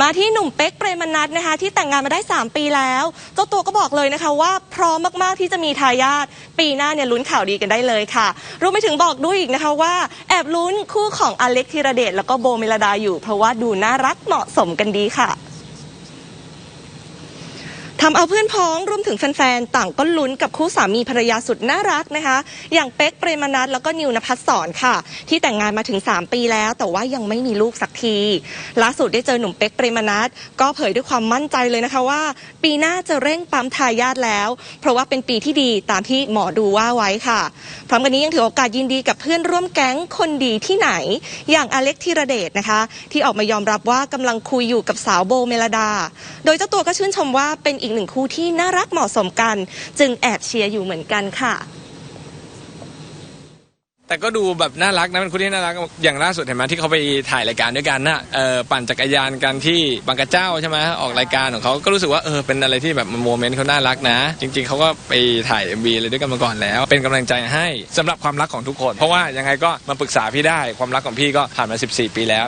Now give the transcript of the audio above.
มาที่หนุ่มเป๊กเปรมนัทนะคะ ที่แต่งงานมาได้ 3 ปีแล้วเจ้าตัวก็บอกเลยนะคะว่าพร้อมมากๆที่จะมีทายาทปีหน้าเนี่ยลุ้นข่าวดีกันได้เลยค่ะรวมไปถึงบอกด้วยอีกนะคะว่าแอบลุ้นคู่ของอเล็กธีรเดชแล้วก็โบเมลดาอยู่ เพราะว่าดูน่ารักเหมาะสมกันดีค่ะ ทำเอาเพื่อนพ้องรวมถึงแฟนๆ ต่างก็ลุ้นกับคู่สามีภรรยาสุดน่ารักนะคะ อย่างเป๊กเปรมนัทแล้วก็นิวนภัสสรค่ะ ที่แต่งงานมาถึง 3 ปีแล้ว แต่ว่ายังไม่มีลูกสักทีล่าสุดได้เจอหนุ่มเป๊กเปรมนัทก็เผยด้วยความมั่นใจเลยนะคะว่า ปีหน้าจะเร่งปั๊มทายาทแล้ว เพราะว่าเป็นปีที่ดีตามที่หมอดูว่าไว้ค่ะ พร้อมกันนี้ยังถือโอกาสยินดีกับเพื่อนร่วมแก๊งคนดีที่ไหน อย่างอเล็กธีรเดชนะคะ ที่ออกมายอมรับว่ากำลังคุยอยู่กับสาวโบเมลดา โดยเจ้าตัวก็ชื่นชมว่าเป็นอีกหนึ่งคู่ที่น่ารักเหมาะสมกัน จึงแอบเชียร์อยู่เหมือนกันค่ะแต่ก็ดูแบบน่ารักนะเป็นคู่ที่น่ารักอย่างล่าสุดเห็นไหมที่เขาไปถ่ายรายการด้วยกันน่ะเออปั่นจักรยานกันที่บางกระเจ้าใช่ไหมออกรายการของเขาก็รู้สึกว่าเออเป็นอะไรที่แบบโมเมนต์เขาน่ารักนะ จริง ๆเขาก็ไปถ่าย MV อะไรด้วยกันมาก่อนแล้ว เป็นกำลังใจให้สำหรับความรักของทุกคน เพราะว่ายังไงก็มาปรึกษาพี่ได้ความรักของพี่ก็ผ่านมา 14 ปีแล้ว